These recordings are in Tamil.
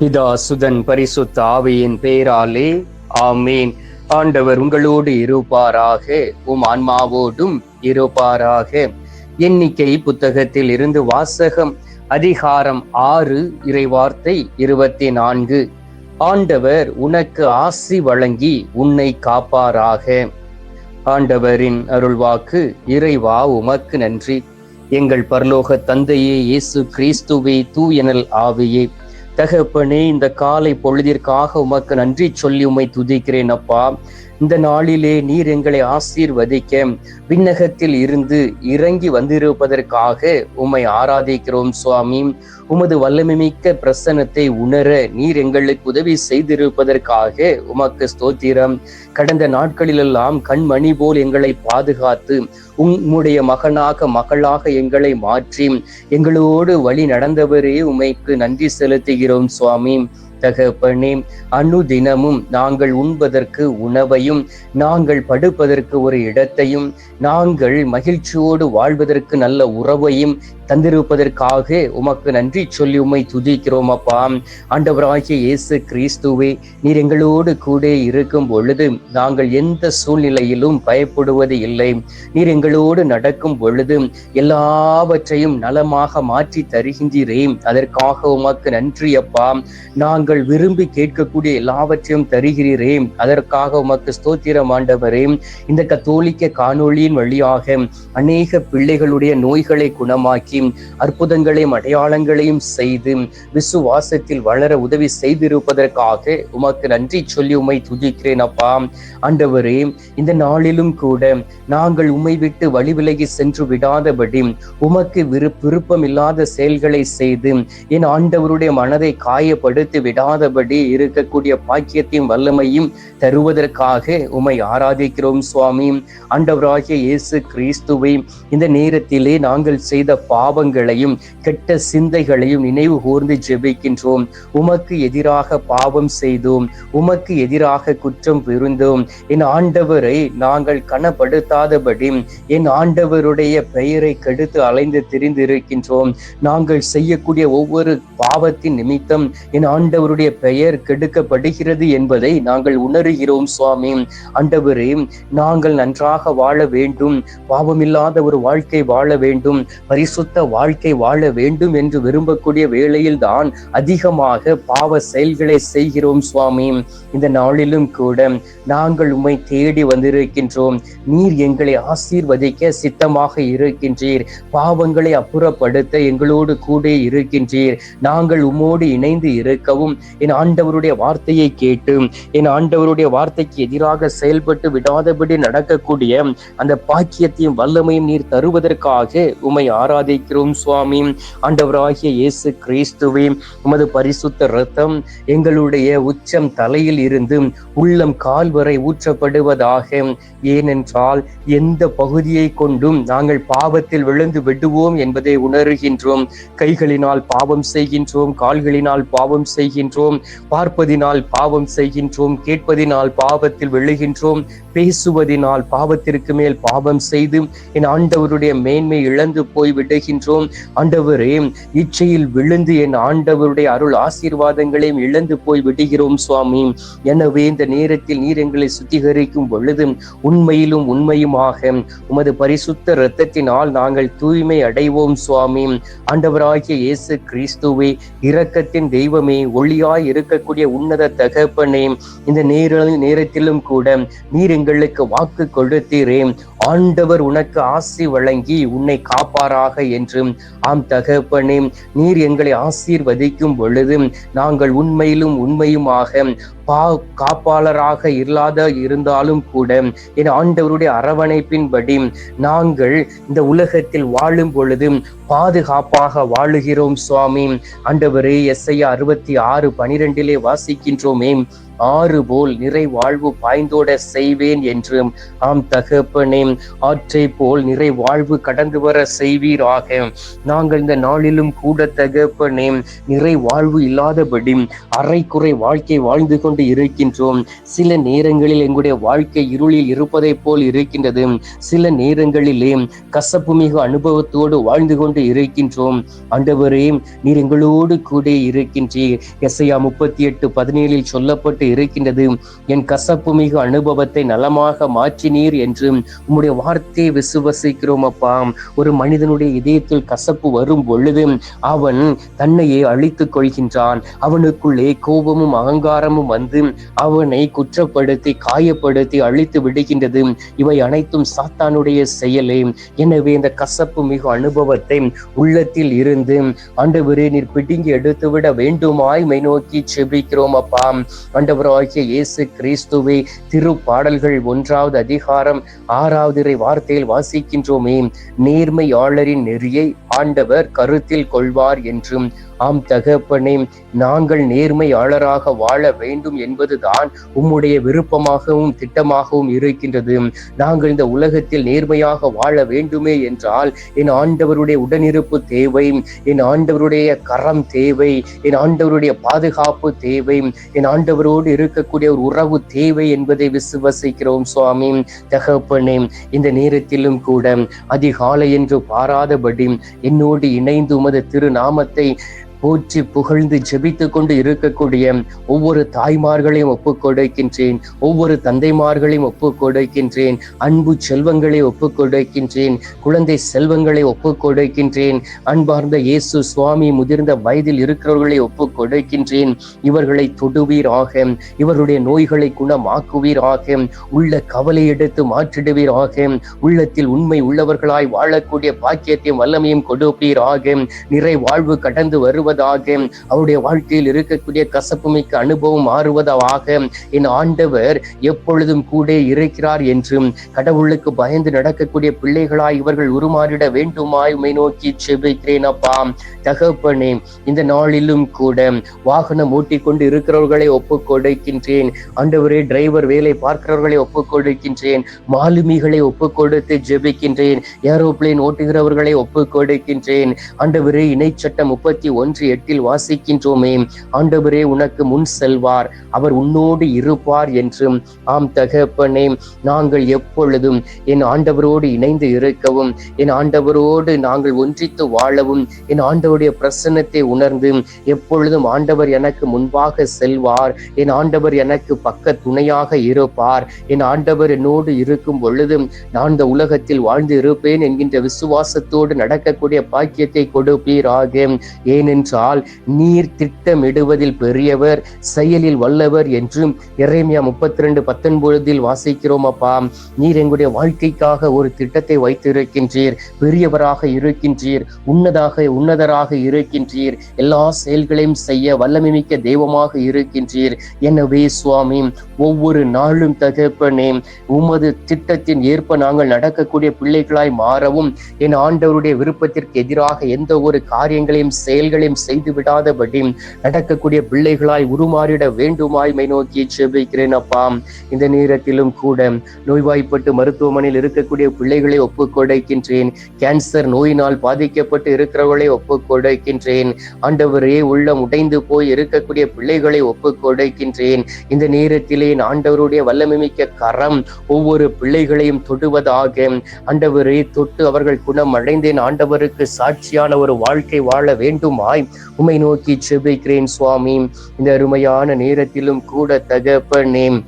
பிதா சுதன் பரிசுத்த ஆவியின் பேராலே ஆமீன். ஆண்டவர் உங்களோடு இருப்பாராக உம் ஆன்மாவோடும் இருப்பாராக. எண்ணிக்கை புத்தகத்தில் இருந்து வாசகம் அதிகாரம் ஆறு இறைவார்த்தை இருபத்தி நான்கு ஆண்டவர் உனக்கு ஆசி வழங்கி உன்னை காப்பாராக. ஆண்டவரின் அருள்வாக்கு இறைவா உமக்கு நன்றி. எங்கள் பரலோக தந்தையே இயேசு கிறிஸ்துவே தூயனல் ஆவியே. தகப்பனே இந்த காலை பொழுதிற்காக உமக்கு நன்றி சொல்லி உம்மை துதிக்கிறேன் அப்பா. இந்த நாளிலே நீர் எங்களை ஆசீர்வதிக்க. விண்ணகத்தில் இருந்து இறங்கி வந்திருப்பதற்காக உம்மை ஆராதிக்கிறோம் சுவாமி. உமது வல்லமைமிக்க பிரசனத்தை உணர நீர் எங்களுக்கு உதவி செய்திருப்பதற்காக உமக்கு ஸ்தோத்திரம். கடந்த நாட்களிலெல்லாம் கண்மணி போல் எங்களை பாதுகாத்து உம்முடைய மகனாக மகளாக எங்களை மாற்றி எங்களோடு வழி நடந்தவரே உமைக்கு நன்றி செலுத்துகிறோம் சுவாமி. தகப்பனே அனுதினமும் நாங்கள் உண்பதற்கு உணவையும் நாங்கள் படுப்பதற்கு ஒரு இடத்தையும் நாங்கள் மகிழ்ச்சியோடு வாழ்வதற்கு நல்ல உறவையும் தந்திருப்பதற்காக உமக்கு நன்றி சொல்லி உம்மை துதிக்கிறோம் அப்பா. ஆண்டவராகிய இயேசு கிறிஸ்துவே நீர் எங்களோடு கூட இருக்கும் பொழுது நாங்கள் எந்த சூழ்நிலையிலும் பயப்படுவது இல்லை. நீர் எங்களோடு நடக்கும் பொழுது எல்லாவற்றையும் நலமாக மாற்றி தருகின்றீரே. அதற்காக உமக்கு நன்றி அப்பா. நாங்கள் விரும்பி கேட்கக்கூடிய எல்லாவற்றையும் தருகிறீரே. அதற்காக உமக்கு ஸ்தோத்திரம் ஆண்டவரே. இந்த கத்தோலிக்க காணொளியின் வழியாக அநேக பிள்ளைகளுடைய நோய்களை குணமாக்கி அற்புதங்களையும் அடையாளங்களையும் செய்து விசுவாசத்தில் வளர உதவி செய்திருப்பதற்காக உமக்கு நன்றி சொல்லி உமை துதிக்கிறேன் அப்பா. ஆண்டவரே இந்த நாளிலும் கூட நாங்கள் உமை விட்டு வழி விலகி சென்று விடாதபடி உமக்கு விரு விருப்பம் இல்லாத செயல்களை செய்து என் ஆண்டவருடைய மனதை காயப்படுத்தி விடாதபடி இருக்கக்கூடிய பாக்கியத்தையும் வல்லமையும் தருவதற்காக உமை ஆராதிக்கிறோம் சுவாமி. ஆண்டவராகிய இயேசு கிறிஸ்துவை இந்த நேரத்திலே நாங்கள் செய்த பா பாவங்களையும் கெட்ட சிந்தைகளையும் நினைவு கூர்ந்து ஜெபிக்கின்றோம். உமக்கு எதிராக பாவம் செய்தோம். உமக்கு எதிராக குற்றம் புரிந்தோம். என் ஆண்டவரை நாங்கள் கனப்படுத்தாதபடி என் ஆண்டவருடைய பெயரை கெடுத்து அலைந்து திரிந்திருக்கின்றோம். நாங்கள் செய்யக்கூடிய ஒவ்வொரு பாவத்தின் நிமித்தம் என் ஆண்டவருடைய பெயர் கெடுக்கப்படுகிறது என்பதை நாங்கள் உணர்கிறோம் சுவாமி. ஆண்டவரே நாங்கள் நன்றாக வாழ வேண்டும். பாவமில்லாத ஒரு வாழ்க்கை வாழ வேண்டும். பரிசுத்த வாழ்க்கை வாழ வேண்டும் என்று விரும்பக்கூடிய வேளையில் தான் அதிகமாக பாவ செயல்களை செய்கிறோம் சுவாமி. இந்த நாளிலும் கூட நாங்கள் உம்மை தேடி வந்திருக்கின்றோம். நீர் எங்களை ஆசீர்வதிக்க சித்தமாக இருக்கின்றீர். பாவங்களை அப்புறப்படுத்த எங்களோடு கூட இருக்கின்றீர். நாங்கள் உம்மோடு இணைந்து இருக்கவும் என் ஆண்டவருடைய வார்த்தையை கேட்டு என் ஆண்டவருடைய வார்த்தைக்கு எதிராக செயல்பட்டு விடாதபடி நடக்கக்கூடிய அந்த பாக்கியத்தையும் வல்லமையும் நீர் தருவதற்காக உம்மை ஆராதிக்கிறோம் சுவாமி. ஆண்டவராகிய இயேசு கிறிஸ்துவே உமது பரிசுத்த ரத்தம் எங்களுடைய உச்சம் தலையில் இருந்து உள்ளம் கால் வரை ஊற்றப்படுவதாக. ஏனென்றால் எந்த பகுதியை கொண்டும் நாங்கள் பாவத்தில் விழுந்து விடுவோம் என்பதை உணர்கின்றோம். கைகளினால் பாவம் செய்கின்றோம் கால்களினால் பாவம் செய்கின்றோம் பார்ப்பதினால் பாவம் செய்கின்றோம் கேட்பதினால் பாவத்தில் விழுகின்றோம் பேசுவதினால் பாவத்திற்கு மேல் பாவம் செய்து என் ஆண்டவருடைய மேன்மை இழந்து போய் விடுகின்றோம் ஆண்டவரே இச்சையில் விழுந்து என் ஆண்டவருடைய அருள் ஆசீர்வாதங்களையும் இழந்து போய் விடுகிறோம் சுவாமி. எனவே இந்த நேரத்தில் நீர் எங்களை சுத்திகரிக்கும் பொழுது உண்மையிலும் உண்மையுமாக உமது பரிசுத்த இரத்தத்தினால் நாங்கள் தூய்மை அடைவோம் சுவாமி. ஆண்டவராகிய இயேசு கிறிஸ்துவே இரக்கத்தின் தெய்வமே ஒளியாய் இருக்கக்கூடிய உன்னத தகப்பனே இந்த நேர நேரத்திலும் கூட நீர் எங்களுக்கு வாக்கு கொடுத்தீரே. ஆண்டவர் உனக்கு ஆசி வழங்கி உன்னை காப்பாராக என்றும் ஆம் தகப்பனே நீர் எங்களை ஆசீர்வதிக்கும் பொழுது நாங்கள் உண்மையிலும் உண்மையுமாக பா காப்பாளராக இல்லாத இருந்தாலும் கூட என் ஆண்டவருடைய அரவணைப்பின்படி நாங்கள் இந்த உலகத்தில் வாழும் பொழுது பாதுகாப்பாக வாழுகிறோம் சுவாமி. ஆண்டவரே எஸ்ஐயா அறுபத்தி ஆறு பனிரெண்டிலே வாசிக்கின்றோமே ஆறு போல் நிறை வாழ்வு பாய்ந்தோட செய்வேன் என்று. ஆம் தகப்பனே ஆற்றை போல் நிறை வாழ்வு கடந்து வர செய்வீராக. நாங்கள் இந்த நாளிலும் கூட தகப்பனே நிறை வாழ்வு இல்லாதபடி அரைக்குறை வாழ்க்கை வாழ்ந்து கொண்டு கொண்டு இருக்கின்றோம். சில நேரங்களில் எங்களுடைய வாழ்க்கை இருளில் இருப்பதை போல் இருக்கின்றது. சில நேரங்களிலே கசப்பு மிகு அனுபவத்தோடு வாழ்ந்து கொண்டு இருக்கின்றோம். ஆண்டவரே நீர் எங்களோடு கூட இருக்கின்றீர். எஸ்ஐயா முப்பத்தி எட்டு பதினேழில் சொல்லப்பட்டு இருக்கின்றது. என் கசப்பு மிகு அனுபவத்தை நலமாக மாற்றினீர் என்று உம்முடைய வார்த்தையை விசுவசிக்கிறோம் அப்பா. ஒரு மனிதனுடைய இதயத்தில் கசப்பு வரும் பொழுது அவன் தன்னையே அழித்துக் கொள்கின்றான். அவனுக்குள்ளே கோபமும் அகங்காரமும் வந்து அவனை குற்றப்படுத்தி காயப்படுத்தி அழித்து விடுகின்றது. இவை அனைத்தும் சாத்தானுடைய செயலே. எனவே இந்த கசப்பு மிகு அனுபவத்தை உள்ளத்தில் இருந்து ஆண்டவரே நீர் பிடுங்கி எடுத்துவிட வேண்டுமாய் மை நோக்கி செபிக்கிறோம் அப்பா. ஆண்டவராகிய இயேசு கிறிஸ்துவை திரு பாடல்கள் ஒன்றாவது அதிகாரம் ஆறாவது வார்த்தையில் வாசிக்கின்றோமே. நேர்மையாளரின் நெறியை ஆண்டவர் கருத்தில் கொள்வார் என்றும் ஆம் தகப்பனே நாங்கள் நேர்மையாளராக வாழ வேண்டும் என்பதுதான் உம்முடைய விருப்பமாகவும் திட்டமாகவும் இருக்கின்றது. நாங்கள் இந்த உலகத்தில் நேர்மையாக வாழ வேண்டுமே என்றால் என் ஆண்டவருடைய உடனிருப்பு தேவை என் ஆண்டவருடைய கரம் தேவை என் ஆண்டவருடைய பாதுகாப்பு தேவை என் ஆண்டவரோடு இருக்கக்கூடிய ஒரு உறவு தேவை என்பதை விசுவசிக்கிறோம் சுவாமி. தகப்பனே இந்த நேரத்திலும் கூட அதிகாலை என்று பாராதபடி என்னோடு இணைந்து உமது திருநாமத்தை போற்றி புகழ்ந்து ஜெபித்து கொண்டு இருக்கக்கூடிய ஒவ்வொரு தாய்மார்களையும் ஒப்புக் கொடுக்கின்றேன். ஒவ்வொரு தந்தைமார்களையும் ஒப்புக் கொடுக்கின்றேன். அன்பு செல்வங்களை ஒப்புக் கொடுக்கின்றேன். குழந்தை செல்வங்களை ஒப்புக் கொடுக்கின்றேன். அன்பார்ந்த இயேசு சுவாமி முதிர்ந்த வயதில் இருக்கிறவர்களை ஒப்புக் கொடுக்கின்றேன். இவர்களை தொடுவீராக. இவருடைய நோய்களை குணமாக்குவீராக. உள்ள கவலை எடுத்து மாற்றிடுவீராக. உள்ளத்தில் உண்மை உள்ளவர்களாய் வாழக்கூடிய பாக்கியத்தையும் வல்லமையும் கொடுப்பீராக. நிறை வாழ்வு கடந்து மாறுவதாக அவருடைய வாழ்க்கையில் இருக்கக்கூடிய கசப்பு மிக்க அனுபவம் மாறுவதாக என் ஆண்டவர் எப்பொழுதும் கூட இருக்கிறார் என்றும் கடவுளுக்கு பயந்து நடக்கக்கூடிய பிள்ளைகளாய் இவர்கள் உருமாறிட வேண்டுமாய் உமை நோக்கி செபிக்கிறேன் அப்பா. தகப்பனே இந்த நாளிலும் கூட வாகனம் ஓட்டிக்கொண்டு இருக்கிறவர்களை ஒப்புக் கொடுக்கின்றேன். ஆண்டவரே டிரைவர் வேலை பார்க்கிறவர்களை ஒப்புக் கொடுக்கின்றேன். மாலுமிகளை ஒப்புக் கொடுத்து ஜெபிக்கின்றேன். ஏரோப்ளேன் ஓட்டுகிறவர்களை ஒப்புக் கொடுக்கின்றேன். ஆண்டவரே இணைச்சட்டம் முப்பத்தி ஒன்று எட்டில் வாசிக்கின்றோமே ஆண்டவரே உனக்கு முன் செல்வார். அவர் உன்னோடு இருப்பார் என்றும் ஆம் தகப்பனே நாங்கள் எப்பொழுதும் என் ஆண்டவரோடு இணைந்து இருக்கவும் என் ஆண்டவரோடு நாங்கள் ஒன்றித்து வாழவும் என் ஆண்டவருடைய பிரசன்னத்தை உணர்ந்து எப்பொழுதும் ஆண்டவர் எனக்கு முன்பாக செல்வார். என் ஆண்டவர் எனக்கு பக்க துணையாக இருப்பார். என் ஆண்டவர் என்னோடு இருக்கும் பொழுதும் நான் இந்த உலகத்தில் வாழ்ந்து இருப்பேன் என்கின்ற விசுவாசத்தோடு நடக்கக்கூடிய பாக்கியத்தை கொடுப்பீராக. ஏனென்று ஏனென்றால் நீர் திட்டமிடுவதில் பெரியவர் செயலில் வல்லவர் என்றும் இறைமையா முப்பத்தி ரெண்டு பத்தொன்பதில் வாசிக்கிறோம் அப்பா நீர் எங்களுடைய வாழ்க்கைக்காக ஒரு திட்டத்தை வைத்திருக்கின்றீர். பெரியவராக இருக்கின்றீர் உன்னதாக உன்னதராக இருக்கின்றீர். எல்லா செயல்களையும் செய்ய வல்லமை மிக்க தெய்வமாக இருக்கின்றீர். எனவே சுவாமி ஒவ்வொரு நாளும் தகப்பனே உமது திட்டத்தின் ஏற்ப நாங்கள் நடக்கக்கூடிய பிள்ளைகளாய் மாறவும் என் ஆண்டவருடைய விருப்பத்திற்கு எதிராக எந்த ஒரு காரியங்களையும் செயல்களையும் செய்து விடாதபடி நடக்கக்கூடிய பிள்ளைகளாய் உருமாறிட வேண்டுமாய் மை நோக்கி செபிக்கிறேன் அப்பா. இந்த நேரத்திலும் கூட நோய்வாய்ப்பட்டு மருத்துவமனையில் இருக்கக்கூடிய பிள்ளைகளை ஒப்புக்கொடைக்கின்றேன். கேன்சர் நோயினால் பாதிக்கப்பட்டு இருக்கிறவர்களை ஒப்புக்கொடைக்கின்றேன். ஆண்டவரே உள்ளம் உடைந்து போய் இருக்கக்கூடிய பிள்ளைகளை ஒப்புக்கொடைக்கின்றேன். இந்த நேரத்திலே ஆண்டவருடைய வல்லமை மிக்க கரம் ஒவ்வொரு பிள்ளைகளையும் தொடுவதாக. ஆண்டவரே தொட்டு அவர்கள் குணம் அடைந்தேன் ஆண்டவருக்கு சாட்சியான ஒரு வாழ்க்கை வாழ வேண்டுமாய் உமை நோக்கி செபிக்கிறேன் சுவாமி. இந்த அருமையான நேரத்திலும் கூட தகப்பனே.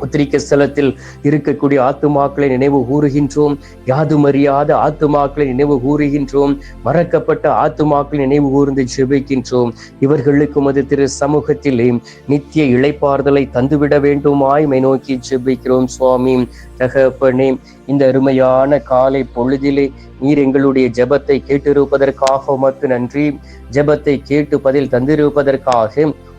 உத்திரிக்க ஸ்தலத்தில் இருக்கக்கூடிய ஆத்துமாக்களை நினைவு கூறுகின்றோம். யாதுமறியாத ஆத்துமாக்களை நினைவு கூறுகின்றோம். மறக்கப்பட்ட ஆத்துமாக்களை நினைவு கூர்ந்து ஜெபிக்கின்றோம். இவர்களுக்கு மது திரு சமூகத்திலே நித்திய இழைப்பார்தலை தந்துவிட வேண்டுமாய் மை நோக்கி ஜெபிக்கிறோம் சுவாமி. தகப்பனே இந்த அருமையான காலை பொழுதிலே நீர் எங்களுடைய ஜெபத்தை கேட்டிருப்பதற்காக உமக்கு நன்றி. ஜெபத்தை கேட்டு பதில் தந்திருப்பதற்காக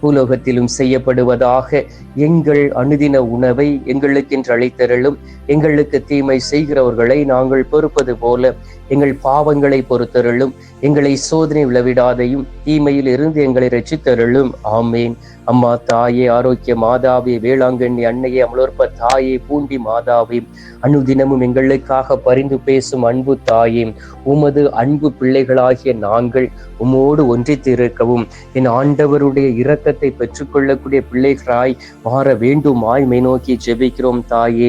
பூலோகத்திலும் செய்யப்படுவதாக எங்கள் அனுதின உணவை எங்களுக்கென்று அழைத்தருளும் எங்களுக்கு தீமை செய்கிறவர்களை நாங்கள் பொறுப்பது போல எங்கள் பாவங்களை பொறுத்தருளும் எங்களை சோதனை விளவிடாதையும் தீமையில் இருந்து எங்களை ரசித்தருளும் ஆமேன். அம்மா தாயே ஆரோக்கிய மாதாவே வேளாங்கண்ணி அன்னையே அமலோற்ப தாயே பூண்டி மாதாவே அனுதினமும் எங்களுக்காக பரிந்து பேசும் அன்பு தாயே உமது அன்பு பிள்ளைகளாகிய நாங்கள் உமோடு ஒன்றித்திருக்கவும் என் ஆண்டவருடைய இரக்கத்தை பெற்றுக்கொள்ளக்கூடிய பிள்ளைகளாய் மாற வேண்டுமாய் மை நோக்கி ஜெபிக்கிறோம் தாயே.